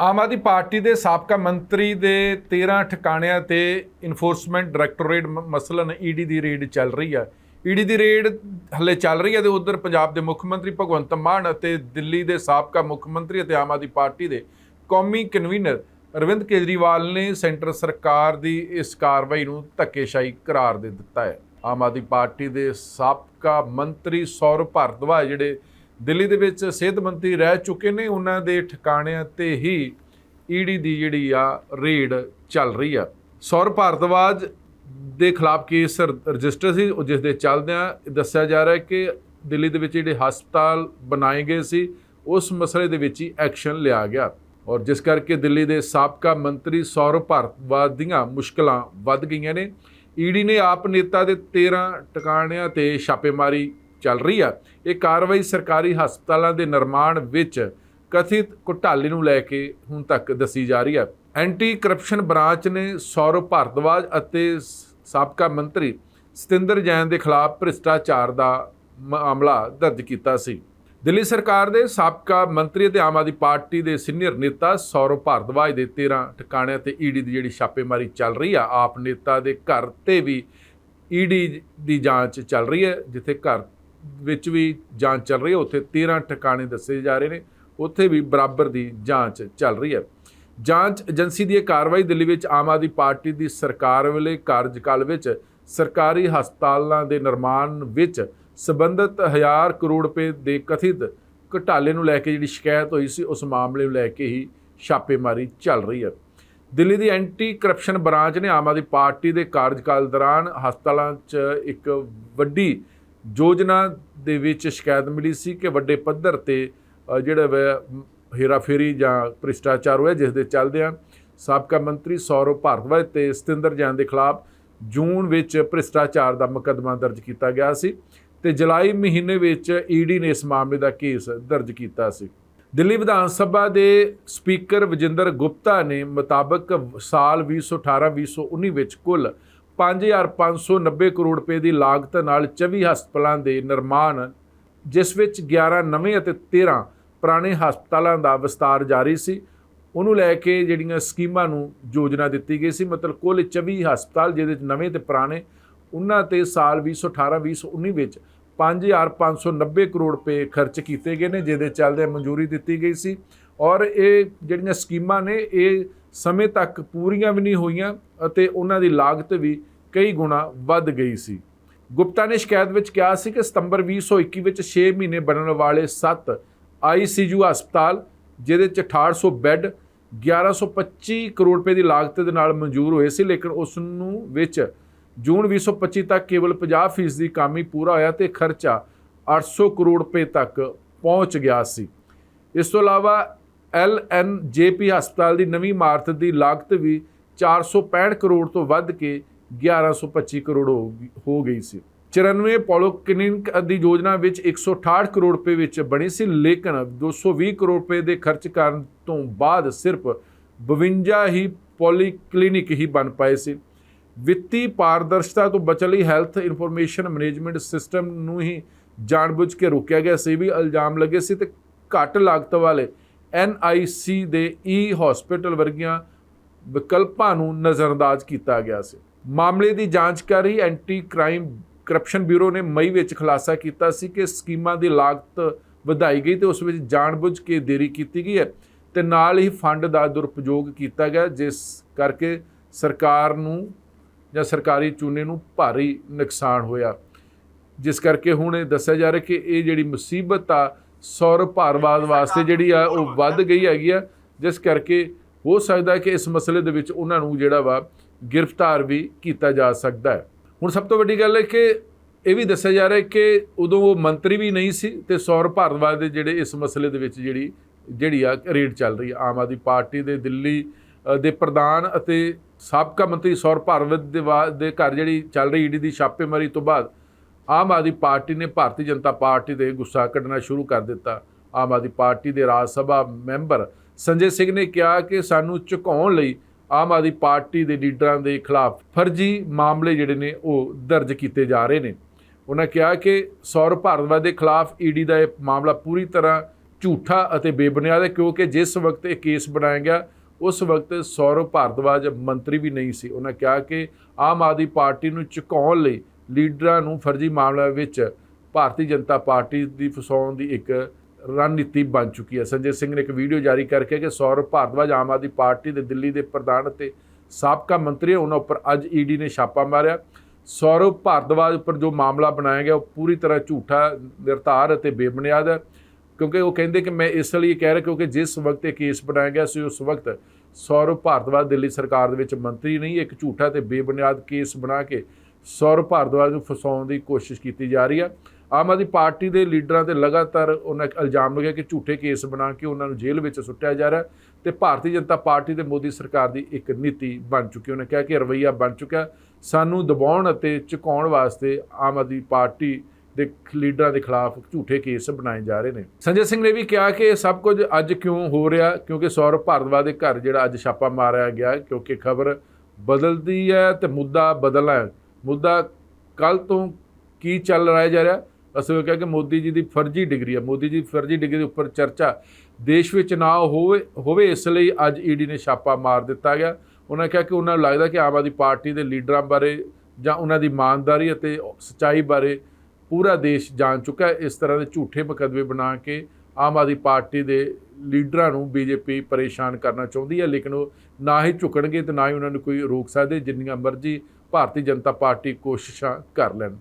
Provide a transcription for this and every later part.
ਆਮ Aadmi party ਦੇ ਸਾਬਕਾ ਮੰਤਰੀ ਦੇ 13 ਠਿਕਾਣਿਆਂ ਤੇ ਇਨਫੋਰਸਮੈਂਟ ਡਾਇਰੈਕਟੋਰੇਟ ਮ- ਮਸਲਨ ਈਡੀ ਦੀ ਰੇਡ ਚੱਲ ਰਹੀ ਹੈ ਈਡੀ ਦੀ ਰੇਡ ਹਲੇ ਚੱਲ ਰਹੀ ਹੈ ਤੇ ਉਧਰ ਪੰਜਾਬ ਦੇ ਮੁੱਖ ਮੰਤਰੀ ਭਗਵੰਤ ਮਾਨ ਅਤੇ ਦਿੱਲੀ ਦੇ ਸਾਬਕਾ ਮੁੱਖ ਮੰਤਰੀ ਅਤੇ ਆਮ ਆਦਮੀ ਪਾਰਟੀ ਦੇ ਕੌਮੀ ਕਨਵੀਨਰ ਅਰਵਿੰਦ ਕੇਜਰੀਵਾਲ ਨੇ ਸੈਂਟਰ ਸਰਕਾਰ ਦੀ ਇਸ ਕਾਰਵਾਈ ਨੂੰ ਧੱਕੇਸ਼ਾਹੀ ਕਰਾਰ ਦੇ ਦਿੱਤਾ ਹੈ। ਆਮ ਆਦਮੀ ਪਾਰਟੀ ਦੇ ਸਾਬਕਾ ਮੰਤਰੀ ਸੌਰਵ ਭਾਰਦਵਾਜ, ਜਿਹੜੇ ਦਿੱਲੀ ਦੇ ਵਿੱਚ ਸਿਹਤ ਮੰਤਰੀ ਰਹਿ ਚੁੱਕੇ ਨੇ। ਉਹਨਾਂ ਦੇ ਠਿਕਾਣਿਆਂ ਤੇ ਹੀ ਈਡੀ ਦੀ ਜਿਹੜੀ ਆ, ਰੇਡ ਚੱਲ ਰਹੀ ਆ। ਸੌਰਵ ਭਾਰਦਵਾਜ ਦੇ ਖਿਲਾਫ ਕੇਸ ਰ- ਰਜਿਸਟਰ ਸੀ, ਉਹ ਜਿਸ ਦੇ ਚੱਲਦਿਆਂ ਦੱਸਿਆ ਜਾ ਰਿਹਾ ਹੈ ਕਿ ਦਿੱਲੀ ਦੇ ਵਿੱਚ ਜਿਹੜੇ ਹਸਪਤਾਲ ਬਣਾਏ ਗਏ ਸੀ, ਉਸ ਮਸਲੇ ਦੇ ਵਿੱਚ ਹੀ ਐਕਸ਼ਨ ਲਿਆ ਗਿਆ। ਔਰ ਜਿਸ ਕਰਕੇ ਦਿੱਲੀ ਦੇ ਸਾਬਕਾ ਮੰਤਰੀ ਸੌਰਵ ਭਾਰਦਵਾਜ ਦੀਆਂ ਮੁਸ਼ਕਲਾਂ ਵੱਧ ਗਈਆਂ ਨੇ। ਈਡੀ ਨੇ ਆਪ ਨੇਤਾ ਦੇ 13 ਟਿਕਾਣਿਆਂ ਤੇ ਛਾਪੇਮਾਰੀ ਚੱਲ ਰਹੀ ਆ। ਇਹ ਕਾਰਵਾਈ ਸਰਕਾਰੀ ਹਸਪਤਾਲਾਂ ਦੇ ਨਿਰਮਾਣ ਵਿੱਚ ਕਥਿਤ ਘੁਟਾਲੇ ਨੂੰ ਲੈ ਕੇ ਹੁਣ ਤੱਕ ਦੱਸੀ ਜਾ ਰਹੀ ਹੈ ਐਂਟੀ ਕਰਪਸ਼ਨ ਬ੍ਰਾਂਚ ਨੇ ਸੌਰਵ ਭਾਰਦਵਾਜ ਅਤੇ ਸਾਬਕਾ ਮੰਤਰੀ ਸਤਿੰਦਰ ਜੈਨ ਦੇ ਖਿਲਾਫ ਭ੍ਰਿਸ਼ਟਾਚਾਰ ਦਾ ਮਾਮਲਾ ਦਰਜ ਕੀਤਾ ਸੀ। ਦਿੱਲੀ ਸਰਕਾਰ ਦੇ ਸਾਬਕਾ ਮੰਤਰੀ ਅਤੇ ਆਮ ਆਦਮੀ ਪਾਰਟੀ ਦੇ ਸੀਨੀਅਰ ਨੇਤਾ ਸੌਰਵ ਭਾਰਦਵਾਜ ਦੇ 13 ਠਿਕਾਣਿਆਂ ਤੇ ਈਡੀ ਦੀ ਜਿਹੜੀ ਛਾਪੇਮਾਰੀ ਚੱਲ ਰਹੀ ਆ, ਆਪ ਨੇਤਾ ਦੇ ਘਰ ਤੇ ਵੀ ਈਡੀ ਦੀ ਜਾਂਚ ਚੱਲ ਰਹੀ ਹੈ, ਜਿੱਥੇ ਘਰ ਵਿੱਚ ਵੀ ਜਾਂਚ ਚੱਲ ਰਹੀ ਹੈ। ਉੱਥੇ 13 ਠਿਕਾਣੇ ਦੱਸੇ ਜਾ ਰਹੇ ਨੇ। ਉੱਥੇ ਵੀ ਬਰਾਬਰ ਦੀ ਜਾਂਚ ਚੱਲ ਰਹੀ ਹੈ। ਜਾਂਚ ਏਜੰਸੀ ਦੀ ਇਹ ਕਾਰਵਾਈ ਦਿੱਲੀ ਵਿੱਚ ਆਮ ਆਦਮੀ ਪਾਰਟੀ ਦੀ ਸਰਕਾਰ ਵੇਲੇ ਕਾਰਜਕਾਲ ਵਿੱਚ ਸਰਕਾਰੀ ਹਸਪਤਾਲਾਂ ਦੇ ਨਿਰਮਾਣ ਵਿੱਚ ਸਬੰਧਤ ਹਜ਼ਾਰ ਕਰੋੜ ਰੁਪਏ ਦੇ ਕਥਿਤ ਘੁਟਾਲੇ ਨੂੰ ਲੈ ਕੇ ਜਿਹੜੀ ਸ਼ਿਕਾਇਤ ਹੋਈ ਸੀ, ਉਸ ਮਾਮਲੇ ਨੂੰ ਲੈ ਕੇ ਹੀ ਛਾਪੇਮਾਰੀ ਚੱਲ ਰਹੀ ਹੈ। ਦਿੱਲੀ ਦੀ ਐਂਟੀ ਕਰਪਸ਼ਨ ਬ੍ਰਾਂਚ ਨੇ ਆਮ ਆਦਮੀ ਪਾਰਟੀ ਦੇ ਕਾਰਜਕਾਲ ਦੌਰਾਨ ਹਸਪਤਾਲਾਂ 'ਚ ਇੱਕ ਵੱਡੀ ਯੋਜਨਾ ਦੇ ਵਿੱਚ ਸ਼ਿਕਾਇਤ ਮਿਲੀ ਸੀ ਕਿ ਵੱਡੇ ਪੱਧਰ ਤੇ ਜਿਹੜਾ ਵਾ, ਹੇਰਾਫੇਰੀ ਜਾਂ ਭ੍ਰਿਸ਼ਟਾਚਾਰ ਹੋਇਆ ਜਿਸ ਦੇ ਚੱਲਦਿਆਂ ਸਾਬਕਾ ਮੰਤਰੀ ਸੌਰਵ ਭਾਰਦਵਾਜ ਤੇ ਸਤਿੰਦਰ ਜੈਨ ਦੇ ਖਿਲਾਫ ਜੂਨ ਵਿੱਚ ਭ੍ਰਿਸ਼ਟਾਚਾਰ ਦਾ ਮੁਕੱਦਮਾ ਦਰਜ ਕੀਤਾ ਗਿਆ ਸੀ ਤੇ ਜੁਲਾਈ ਮਹੀਨੇ ਵਿੱਚ ਈਡੀ ਨੇ ਇਸ ਮਾਮਲੇ ਦਾ ਕੇਸ ਦਰਜ ਕੀਤਾ ਸੀ। ਦਿੱਲੀ ਵਿਧਾਨ ਸਭਾ ਦੇ ਸਪੀਕਰ ਵਜਿੰਦਰ ਗੁਪਤਾ ਨੇ ਮੁਤਾਬਕ ਸਾਲ 2018-2019 ਵਿੱਚ ਕੁੱਲ 5590 ਕਰੋੜ ਰੁਪਏ ਦੀ ਲਾਗਤ ਨਾਲ 24 ਹਸਪਤਾਲਾਂ ਦੇ ਨਿਰਮਾਣ, ਜਿਸ ਵਿੱਚ 11 ਨਵੇਂ ਅਤੇ 13 ਪੁਰਾਣੇ ਹਸਪਤਾਲਾਂ ਦਾ ਵਿਸਤਾਰ ਜਾਰੀ ਸੀ। ਉਹਨੂੰ ਲੈ ਕੇ ਜਿਹੜੀਆਂ ਸਕੀਮਾਂ ਨੂੰ ਯੋਜਨਾ ਦਿੱਤੀ ਗਈ ਸੀ, ਮਤਲਬ ਕੁੱਲ 24 ਹਸਪਤਾਲ, ਜਿਹਦੇ ਵਿੱਚ ਨਵੇਂ ਤੇ ਪੁਰਾਣੇ, ਉਹਨਾਂ ਤੇ ਸਾਲ 2018-2019 ਵਿੱਚ 5590 ਕਰੋੜ ਰੁਪਏ ਖਰਚ ਕੀਤੇ ਗਏ ਨੇ, ਜਿਹਦੇ ਚੱਲਦੇ ਮਨਜ਼ੂਰੀ ਦਿੱਤੀ ਗਈ ਸੀ। ਔਰ ਇਹ ਜਿਹੜੀਆਂ ਸਕੀਮਾਂ ਨੇ, ਇਹ ਸਮੇਂ ਤੱਕ ਪੂਰੀਆਂ ਵੀ ਨਹੀਂ ਹੋਈਆਂ ਅਤੇ ਉਹਨਾਂ ਦੀ ਲਾਗਤ ਵੀ ਕਈ ਗੁਣਾ ਵੱਧ ਗਈ ਸੀ। ਗੁਪਤਾ ਨੇ ਸ਼ਿਕਾਇਤ ਵਿੱਚ ਕਿਹਾ ਸੀ ਕਿ ਸਤੰਬਰ 2021 ਵਿੱਚ 6 ਮਹੀਨੇ ਬਣਨ ਵਾਲੇ 7 ਆਈਸੀਯੂ ਹਸਪਤਾਲ, ਜਿਹਦੇ ਚ 6800 ਬੈੱਡ 1125 ਕਰੋੜ ਰੁਪਏ ਦੀ ਲਾਗਤ ਦੇ ਨਾਲ ਮਨਜ਼ੂਰ ਹੋਏ ਸੀ, ਲੇਕਿਨ ਉਸ ਨੂੰ ਵਿੱਚ ਜੂਨ 2025 ਤੱਕ ਕੇਵਲ 50% ਦੀ ਕੰਮ ਪੂਰਾ ਹੋਇਆ ਤੇ ਖਰਚਾ 800 ਕਰੋੜ ਰੁਪਏ ਤੱਕ ਪਹੁੰਚ ਗਿਆ ਸੀ। ਇਸ ਤੋਂ ਇਲਾਵਾ ਐਲਐਨਜੇਪੀ ਹਸਪਤਾਲ ਦੀ ਨਵੀਂ ਇਮਾਰਤ ਦੀ ਲਾਗਤ ਵੀ 465 ਕਰੋੜ ਤੋਂ ਵੱਧ ਕੇ 1125 ਕਰੋੜ ਹੋ ਗਈ- ਹੋ ਗਈ ਸੀ। 94 ਪੋਲੋ ਕਲੀਨਿਕ ਦੀ ਯੋਜਨਾ ਵਿੱਚ 168 ਕਰੋੜ ਰੁਪਏ ਵਿੱਚ ਬਣੀ ਸੀ, ਲੇਕਿਨ 220 ਕਰੋੜ ਰੁਪਏ ਦੇ ਖਰਚ ਕਰਨ ਤੋਂ ਬਾਅਦ ਸਿਰਫ 52 ਹੀ ਪੋਲੀ ਕਲੀਨਿਕ ਹੀ ਬਣ ਪਾਏ ਸੀ। ਵਿੱਤੀ ਪਾਰਦਰਸ਼ਤਾ ਤੋਂ ਬਚਣ ਲਈ ਹੈਲਥ ਇਨਫੋਰਮੇਸ਼ਨ ਮੈਨੇਜਮੈਂਟ ਸਿਸਟਮ ਨੂੰ ਹੀ ਜਾਣਬੁੱਝ ਕੇ ਰੋਕਿਆ ਗਿਆ ਸੀ ਵੀ ਇਲਜ਼ਾਮ ਲੱਗੇ ਸੀ ਤੇ ਘੱਟ ਲਾਗਤ ਵਾਲੇ ਐਨਆਈਸੀ ਦੇ ਈ ਹਸਪੀਟਲ ਵਰਗੀਆਂ ਵਿਕਲਪਾਂ ਨੂੰ ਨਜ਼ਰਅੰਦਾਜ਼ ਕੀਤਾ ਗਿਆ ਸੀ। ਮਾਮਲੇ ਦੀ ਜਾਂਚ ਕਰ ਰਹੀ ਐਂਟੀ ਕ੍ਰਾਈਮ ਕਰਪਸ਼ਨ ਬਿਊਰੋ ਨੇ ਮਈ ਵਿੱਚ ਖੁਲਾਸਾ ਕੀਤਾ ਸੀ ਕਿ ਸਕੀਮਾਂ ਦੀ ਲਾਗਤ ਵਧਾਈ ਗਈ ਤੇ ਉਸ ਵਿੱਚ ਜਾਣਬੁੱਝ ਕੇ ਦੇਰੀ ਕੀਤੀ ਗਈ ਹੈ ਤੇ ਨਾਲ ਹੀ ਫੰਡ ਦਾ ਦੁਰਉਪਯੋਗ ਕੀਤਾ ਗਿਆ, ਜਿਸ ਕਰਕੇ ਸਰਕਾਰ ਨੂੰ ਜਾਂ ਸਰਕਾਰੀ ਚੂਨੇ ਨੂੰ ਭਾਰੀ ਨੁਕਸਾਨ ਹੋਇਆ। ਜਿਸ ਕਰਕੇ ਹੁਣ ਇਹ ਦੱਸਿਆ ਜਾ ਰਿਹਾ ਕਿ ਇਹ ਜਿਹੜੀ ਮੁਸੀਬਤ ਆ ਸੌਰਵ ਭਾਰਵਾਦ ਵਾਸਤੇ ਜਿਹੜੀ ਆ ਉਹ ਵੱਧ ਗਈ ਹੈਗੀ ਆ। ਜਿਸ ਕਰਕੇ ਹੋ ਸਕਦਾ ਹੈ ਕਿ ਇਸ ਮਸਲੇ ਦੇ ਵਿੱਚ ਉਹਨਾਂ ਨੂੰ ਜਿਹੜਾ ਵਾ ਗ੍ਰਿਫਤਾਰ ਵੀ ਕੀਤਾ ਜਾ ਸਕਦਾ ਹੈ। ਹੁਣ ਸਭ ਤੋਂ ਵੱਡੀ ਗੱਲ ਹੈ ਕਿ ਇਹ ਵੀ ਦੱਸਿਆ ਜਾ ਰਿਹਾ ਹੈ ਕਿ ਉਦੋਂ ਉਹ ਮੰਤਰੀ ਵੀ ਨਹੀਂ ਸੀ ਤੇ ਸੌਰਵ ਭਾਰਦਵਾਜ ਦੇ ਜਿਹੜੇ ਇਸ ਮਸਲੇ ਦੇ ਵਿੱਚ ਜਿਹੜੀ ਜਿਹੜੀ ਆ ਰੇਡ ਚੱਲ ਰਹੀ ਆ। ਆਮ ਆਦਮੀ ਪਾਰਟੀ ਦੇ ਦਿੱਲੀ ਦੇ ਪ੍ਰਧਾਨ ਅਤੇ ਸਾਬਕਾ ਮੰਤਰੀ ਸੌਰਵ ਵਾ- ਦੇ ਘਰ ਜਿਹੜੀ ਚੱਲ ਰਹੀ ਈਡੀ ਦੀ ਛਾਪੇਮਾਰੀ ਤੋਂ ਬਾਅਦ ਆਮ ਆਦਮੀ ਪਾਰਟੀ ਨੇ ਭਾਰਤੀ ਜਨਤਾ ਪਾਰਟੀ ਤੇ ਗੁੱਸਾ ਕੱਢਣਾ ਸ਼ੁਰੂ ਕਰ ਦਿੱਤਾ। ਆਮ ਆਦਮੀ ਪਾਰਟੀ ਦੇ ਰਾਜ ਸਭਾ ਮੈਂਬਰ ਸੰਜੇ ਸਿੰਘ ਨੇ ਕਿਹਾ ਕਿ ਸਾਨੂੰ ਝੁਕਾਉਣ ਲਈ ਆਮ ਆਦਮੀ ਪਾਰਟੀ ਦੇ ਲੀਡਰਾਂ ਦੇ ਖਿਲਾਫ ਫਰਜ਼ੀ ਮਾਮਲੇ ਜਿਹੜੇ ਨੇ ਉਹ ਦਰਜ ਕੀਤੇ ਜਾ ਰਹੇ ਨੇ। ਉਹਨਾਂ ਕਿਹਾ ਕਿ ਸੌਰਵ ਭਾਰਦਵਾਜ ਦੇ ਖਿਲਾਫ ਈਡੀ ਦਾ ਇਹ ਮਾਮਲਾ ਪੂਰੀ ਤਰ੍ਹਾਂ ਝੂਠਾ ਅਤੇ ਬੇਬੁਨਿਆਦ ਹੈ ਕਿਉਂਕਿ ਜਿਸ ਵਕਤ ਇਹ ਕੇਸ ਬਣਾਇਆ ਗਿਆ, ਉਸ ਵਕਤ ਸੌਰਵ ਭਾਰਦਵਾਜ ਮੰਤਰੀ ਵੀ ਨਹੀਂ ਸੀ। ਉਹਨਾਂ ਕਿਹਾ ਕਿ ਆਮ ਆਦਮੀ ਪਾਰਟੀ ਨੂੰ ਝੁਕਾਉਣ ਲਈ ਲੀਡਰਾਂ ਨੂੰ ਫਰਜ਼ੀ ਮਾਮਲਿਆਂ ਵਿੱਚ ਭਾਰਤੀ ਜਨਤਾ ਪਾਰਟੀ ਦੀ ਫਸਾਉਣ ਦੀ ਇੱਕ ਰਣਨੀਤੀ ਬਣ ਚੁੱਕੀ ਹੈ। ਸੰਜੇ ਸਿੰਘ ਨੇ ਇੱਕ ਵੀਡੀਓ ਜਾਰੀ ਕਰਕੇ ਕਿ ਸੌਰਵ ਭਾਰਦਵਾਜ ਆਮ ਆਦਮੀ ਪਾਰਟੀ ਦੇ ਦਿੱਲੀ ਦੇ ਪ੍ਰਧਾਨ ਅਤੇ ਸਾਬਕਾ ਮੰਤਰੀ ਉਹਨਾਂ ਉੱਪਰ ਅੱਜ ਈਡੀ ਨੇ ਛਾਪਾ ਮਾਰਿਆ। ਸੌਰਵ ਭਾਰਦਵਾਜ ਉੱਪਰ ਜੋ ਮਾਮਲਾ ਬਣਾਇਆ ਗਿਆ, ਉਹ ਪੂਰੀ ਤਰ੍ਹਾਂ ਝੂਠਾ, ਨਿਰਧਾਰ ਅਤੇ ਬੇਬੁਨਿਆਦ ਹੈ। ਕਿਉਂਕਿ ਉਹ ਕਹਿੰਦੇ ਕਿ ਮੈਂ ਇਸ ਲਈ ਕਹਿ ਰਿਹਾ ਕਿਉਂਕਿ ਜਿਸ ਵਕਤ ਇਹ ਕੇਸ ਬਣਾਇਆ ਗਿਆ ਸੀ, ਉਸ ਵਕਤ ਸੌਰਵ ਭਾਰਦਵਾਜ ਦਿੱਲੀ ਸਰਕਾਰ ਦੇ ਵਿੱਚ ਮੰਤਰੀ ਨਹੀਂ, ਇੱਕ ਝੂਠਾ ਤੇ ਬੇਬੁਨਿਆਦ ਕੇਸ ਬਣਾ ਕੇ ਸੌਰਵ ਭਾਰਦਵਾਜ ਨੂੰ ਫਸਾਉਣ ਦੀ ਕੋਸ਼ਿਸ਼ ਕੀਤੀ ਜਾ ਰਹੀ ਹੈ ਆਮ ਆਦਮੀ ਪਾਰਟੀ ਦੇ ਲੀਡਰਾਂ ਤੇ ਲਗਾਤਾਰ ਉਹਨਾਂ ਇਲਜ਼ਾਮ ਲਗਿਆ ਕਿ ਝੂਠੇ ਕੇਸ ਬਣਾ ਕੇ ਉਹਨਾਂ ਨੂੰ ਜੇਲ੍ਹ ਵਿੱਚ ਸੁੱਟਿਆ ਜਾ ਰਿਹਾ ਹੈ ਤੇ ਭਾਰਤੀ ਜਨਤਾ ਪਾਰਟੀ ਤੇ ਮੋਦੀ ਸਰਕਾਰ ਦੀ ਇੱਕ ਨੀਤੀ ਬਣ ਚੁੱਕੀ ਉਹਨੇ ਕਿਹਾ ਕਿ ਰਵਈਆ ਬਣ ਚੁੱਕਾ ਸਾਨੂੰ ਦਬਾਉਣ ਅਤੇ ਝੁਕਾਉਣ ਵਾਸਤੇ ਆਮ ਆਦਮੀ ਪਾਰਟੀ ਦੇ ਲੀਡਰਾਂ ਦੇ ਖਿਲਾਫ ਝੂਠੇ ਕੇਸ ਬਣਾਏ ਜਾ ਰਹੇ ਨੇ। ਸੰਜੇ ਸਿੰਘ ਨੇ ਵੀ ਕਿਹਾ ਕਿ ਸਭ ਕੁਝ ਅੱਜ ਕਿਉਂ ਹੋ ਰਿਹਾ, ਕਿਉਂਕਿ ਸੌਰਵ ਭਾਰਦਵਾ ਦੇ ਘਰ ਜਿਹੜਾ ਅੱਜ ਛਾਪਾ ਮਾਰਿਆ ਗਿਆ, ਕਿਉਂਕਿ ਖਬਰ ਬਦਲਦੀ ਹੈ ਤੇ ਮੁੱਦਾ ਬਦਲਣਾ ਮੁੱਦਾ ਕੱਲ ਤੋਂ ਕੀ ਚੱਲ ਰਿਹਾ ਜਾ ਰਿਹਾ, ਅਸੀਂ ਉਹ ਕਿਹਾ ਕਿ ਮੋਦੀ ਜੀ ਦੀ ਫਰਜ਼ੀ ਡਿਗਰੀ ਹੈ ਮੋਦੀ ਜੀ ਦੀ ਫਰਜ਼ੀ ਡਿਗਰੀ ਦੇ ਉੱਪਰ ਚਰਚਾ ਦੇਸ਼ ਵਿੱਚ ਨਾ ਹੋਵੇ ਹੋਵੇ ਇਸ ਲਈ ਅੱਜ ਈਡੀ ਨੇ ਛਾਪਾ ਮਾਰ ਦਿੱਤਾ ਗਿਆ। ਉਹਨਾਂ ਕਿਹਾ ਕਿ ਉਹਨਾਂ ਨੂੰ ਲੱਗਦਾ ਕਿ ਆਮ ਆਦਮੀ ਪਾਰਟੀ ਦੇ ਲੀਡਰਾਂ ਬਾਰੇ ਜਾਂ ਉਹਨਾਂ ਦੀ ਇਮਾਨਦਾਰੀ ਅਤੇ ਸਚਾਈ ਬਾਰੇ ਪੂਰਾ ਦੇਸ਼ ਜਾਣ ਚੁੱਕਾ ਹੈ। ਇਸ ਤਰ੍ਹਾਂ ਦੇ ਝੂਠੇ ਮੁਕੱਦਮੇ ਬਣਾ ਕੇ ਆਮ ਆਦਮੀ ਪਾਰਟੀ ਦੇ ਲੀਡਰਾਂ ਨੂੰ ਬੀਜੇਪੀ ਪਰੇਸ਼ਾਨ ਕਰਨਾ ਚਾਹੁੰਦੀ ਹੈ, ਲੇਕਿਨ ਉਹ ਨਾ ਹੀ ਝੁਕਣਗੇ ਤੇ ਨਾ ਹੀ ਉਹਨਾਂ ਨੂੰ ਕੋਈ ਰੋਕ ਸਕਦੇ, ਜਿੰਨੀਆਂ ਮਰਜ਼ੀ ਭਾਰਤੀ ਜਨਤਾ ਪਾਰਟੀ ਕੋਸ਼ਿਸ਼ਾਂ ਕਰ ਲੈਣ।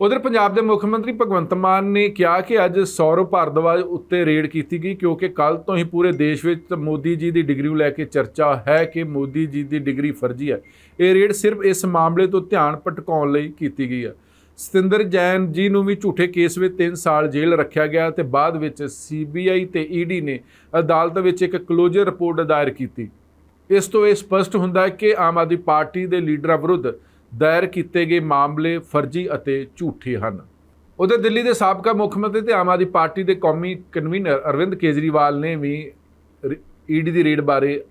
ਉਧਰ ਪੰਜਾਬ ਦੇ ਮੁੱਖ ਮੰਤਰੀ ਭਗਵੰਤ ਮਾਨ ਨੇ ਕਿਹਾ ਕਿ ਅੱਜ ਸੌਰਵ ਭਾਰਦਵਾਜ ਉੱਤੇ ਰੇਡ ਕੀਤੀ ਗਈ ਕਿਉਂਕਿ ਕੱਲ ਤੋਂ ਹੀ ਪੂਰੇ ਦੇਸ਼ ਵਿੱਚ ਮੋਦੀ ਜੀ ਦੀ ਡਿਗਰੀ ਨੂੰ ਲੈ ਕੇ ਚਰਚਾ ਹੈ ਕਿ ਮੋਦੀ ਜੀ ਦੀ ਡਿਗਰੀ ਫਰਜ਼ੀ ਹੈ। ਇਹ ਰੇਡ ਸਿਰਫ ਇਸ ਮਾਮਲੇ ਤੋਂ ਧਿਆਨ ਭਟਕਾਉਣ ਲਈ ਕੀਤੀ ਗਈ ਹੈ। ਸਤਿੰਦਰ ਜੈਨ ਜੀ ਨੂੰ ਵੀ ਝੂਠੇ ਕੇਸ ਵਿੱਚ 3 ਸਾਲ ਜੇਲ੍ਹ ਰੱਖਿਆ ਗਿਆ ਤੇ ਬਾਅਦ ਵਿੱਚ ਸੀਬੀਆਈ ਤੇ ਈਡੀ ਨੇ ਅਦਾਲਤ ਵਿੱਚ ਇੱਕ ਕਲੋਜ਼ਰ ਰਿਪੋਰਟ ਦਾਇਰ ਕੀਤੀ। ਇਸ ਤੋਂ ਇਹ ਸਪਸ਼ਟ ਹੁੰਦਾ ਹੈ ਕਿ ਆਮ ਆਦਮੀ ਪਾਰਟੀ ਦੇ ਲੀਡਰਾਂ ਵਿਰੁੱਧ ਦਾਇਰ ਕੀਤੇ ਗਏ ਮਾਮਲੇ ਫਰਜ਼ੀ ਅਤੇ ਝੂਠੇ ਹਨ। ਉਧਰ ਦਿੱਲੀ ਦੇ ਸਾਬਕਾ ਮੁੱਖ ਮੰਤਰੀ ਤੇ ਆਮ ਆਦਮੀ ਪਾਰਟੀ ਦੇ ਕੌਮੀ ਕਨਵੀਨਰ ਅਰਵਿੰਦ ਕੇਜਰੀਵਾਲ ਨੇ ਵੀ ਈਡੀ ਦੀ ਰੇਡ ਬਾਰੇ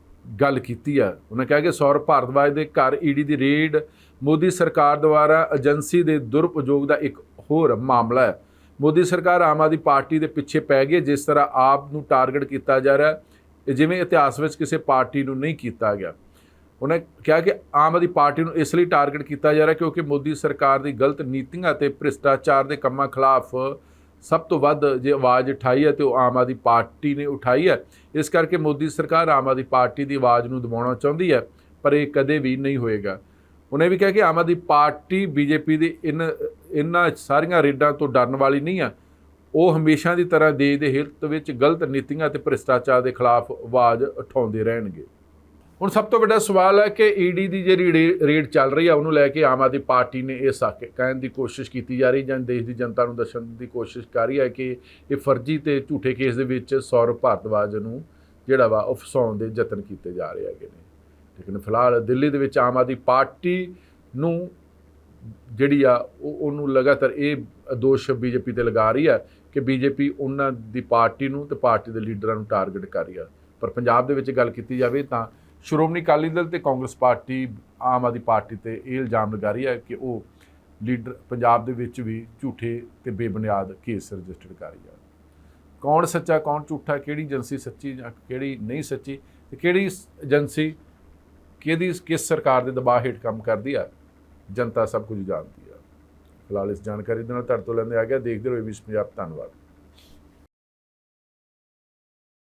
ਗੱਲ ਕੀਤੀ ਹੈ। ਉਹਨਾਂ ਕਿਹਾ ਕਿ ਸੌਰਵ ਭਾਰਦਵਾਜ ਦੇ ਘਰ ਈਡੀ ਦੀ ਰੇਡ ਮੋਦੀ ਸਰਕਾਰ ਦੁਆਰਾ ਏਜੰਸੀ ਦੇ ਦੁਰਉਪਯੋਗ ਦਾ ਇੱਕ ਹੋਰ ਮਾਮਲਾ ਹੈ। ਮੋਦੀ ਸਰਕਾਰ ਆਮ ਆਦਮੀ ਪਾਰਟੀ ਦੇ ਪਿੱਛੇ ਪੈ ਗਈ ਜਿਸ ਤਰ੍ਹਾਂ ਆਪ ਨੂੰ ਟਾਰਗੇਟ ਕੀਤਾ ਜਾ ਰਿਹਾ ਹੈ। ਜਿਵੇਂ ਇਤਿਹਾਸ ਵਿੱਚ ਕਿਸੇ ਪਾਰਟੀ ਨੂੰ ਨਹੀਂ ਕੀਤਾ ਗਿਆ। ਉਹਨੇ ਕਿਹਾ ਕਿ ਆਮ ਆਦਮੀ ਪਾਰਟੀ ਨੂੰ ਇਸ ਲਈ ਟਾਰਗੇਟ ਕੀਤਾ ਜਾ ਰਿਹਾ ਕਿਉਂਕਿ ਮੋਦੀ ਸਰਕਾਰ ਦੀ ਗਲਤ ਨੀਤੀਆਂ ਅਤੇ ਭ੍ਰਿਸ਼ਟਾਚਾਰ ਦੇ ਕੰਮਾਂ ਖਿਲਾਫ ਸਭ ਤੋਂ ਵੱਧ ਜੇ ਆਵਾਜ਼ ਉਠਾਈ ਹੈ ਤੇ ਉਹ ਆਮ ਆਦਮੀ ਪਾਰਟੀ ਨੇ ਉਠਾਈ ਹੈ। ਇਸ ਕਰਕੇ ਮੋਦੀ ਸਰਕਾਰ ਆਮ ਆਦਮੀ ਪਾਰਟੀ ਦੀ ਆਵਾਜ਼ ਨੂੰ ਦਬਾਉਣਾ ਚਾਹੁੰਦੀ ਹੈ, ਪਰ ਇਹ ਕਦੇ ਵੀ ਨਹੀਂ ਹੋਏਗਾ। ਉਹਨੇ ਵੀ ਕਿਹਾ ਕਿ ਆਮ ਆਦਮੀ ਪਾਰਟੀ, ਬੀਜੇਪੀ ਦੀ ਇਨ ਇਹਨਾਂ ਸਾਰੀਆਂ ਰੇਡਾਂ ਤੋਂ ਡਰਨ ਵਾਲੀ ਨਹੀਂ ਆ ਉਹ ਹਮੇਸ਼ਾ ਦੀ ਤਰ੍ਹਾਂ ਦੇਸ਼ ਦੇ ਹਿੱਤ ਵਿੱਚ ਗਲਤ ਨੀਤੀਆਂ ਅਤੇ ਭ੍ਰਿਸ਼ਟਾਚਾਰ ਦੇ ਖਿਲਾਫ ਆਵਾਜ਼ ਉਠਾਉਂਦੇ ਰਹਿਣਗੇ। ਹੁਣ ਸਭ ਤੋਂ ਵੱਡਾ ਸਵਾਲ ਹੈ ਕਿ ਈਡੀ ਦੀ ਜਿਹੜੀ ਰੇ- ਰੇਡ ਚੱਲ ਰਹੀ ਹੈ ਉਹਨੂੰ ਲੈ ਕੇ ਆਮ ਆਦਮੀ ਪਾਰਟੀ ਨੇ ਇਹ ਸੱਕ ਕਹਿਣ ਦੀ ਕੋਸ਼ਿਸ਼ ਕੀਤੀ ਜਾ ਰਹੀ ਜਾਂ ਦੇਸ਼ ਦੀ ਜਨਤਾ ਨੂੰ ਦੱਸਣ ਦੀ ਕੋਸ਼ਿਸ਼ ਕਰ ਰਹੀ ਹੈ ਕਿ ਇਹ ਫਰਜ਼ੀ ਤੇ ਝੂਠੇ ਕੇਸ ਦੇ ਵਿੱਚ ਸੌਰਵ ਭਾਰਦਵਾਜ ਨੂੰ ਜਿਹੜਾ ਵਾ ਉਹ ਫਸਾਉਣ ਦੇ ਯਤਨ ਕੀਤੇ ਜਾ ਰਹੇ ਹੈਗੇ ਨੇ। ਲੇਕਿਨ ਫਿਲਹਾਲ ਦਿੱਲੀ ਦੇ ਵਿੱਚ ਆਮ ਆਦਮੀ ਪਾਰਟੀ ਨੂੰ ਜਿਹੜੀ ਆ, ਉਹ, ਉਹਨੂੰ ਲਗਾਤਾਰ ਇਹ ਦੋਸ਼ ਬੀਜੇਪੀ ਤੇ ਲਗਾ ਰਹੀ ਹੈ ਕਿ ਬੀਜੇਪੀ ਉਹਨਾਂ ਦੀ ਪਾਰਟੀ ਨੂੰ ਤੇ ਪਾਰਟੀ ਦੇ ਲੀਡਰਾਂ ਨੂੰ ਟਾਰਗੇਟ ਕਰ ਰਹੀ ਆ। ਪਰ ਪੰਜਾਬ ਦੇ ਵਿੱਚ ਗੱਲ ਕੀਤੀ ਜਾਵੇ ਤਾਂ ਸ਼੍ਰੋਮਣੀ ਅਕਾਲੀ ਦਲ ਤੇ ਕਾਂਗਰਸ ਪਾਰਟੀ, ਆਮ ਆਦਮੀ ਪਾਰਟੀ ਤੇ ਇਹ ਇਲਜ਼ਾਮ ਲਗਾ ਰਹੀ ਹੈ ਕਿ ਉਹ ਲੀਡਰ ਪੰਜਾਬ ਦੇ ਵਿੱਚ ਵੀ ਝੂਠੇ ਤੇ ਬੇਬੁਨਿਆਦ ਕੇਸ ਰਜਿਸਟਰ ਕਰ ਰਹੀ ਆ। ਕੌਣ ਸੱਚਾ, ਕੌਣ ਝੂਠਾ, ਕਿਹੜੀ ਏਜੰਸੀ ਸੱਚੀ ਜਾਂ ਕਿਹੜੀ ਨਹੀਂ ਸੱਚੀ ਤੇ ਕਿਹੜੀ ਏਜੰਸੀ ਕਿਹਦੀ, ਕਿਸ ਸਰਕਾਰ ਦੇ ਦਬਾਅ ਹੇਠ ਕੰਮ ਕਰਦੀ ਆ, ਜਨਤਾ ਸਭ ਕੁਝ ਜਾਣਦੀ ਫਿਲਹਾਲ ਇਸ ਜਾਣਕਾਰੀ ਦੇ ਨਾਲ ਤੁਹਾਡੇ ਤੋਂ ਲੈਂਦੇ ਆ ਗਿਆ। ਦੇਖਦੇ ਰਹੋ ਏਬੀਸੀ ਪੰਜਾਬ ਧੰਨਵਾਦ।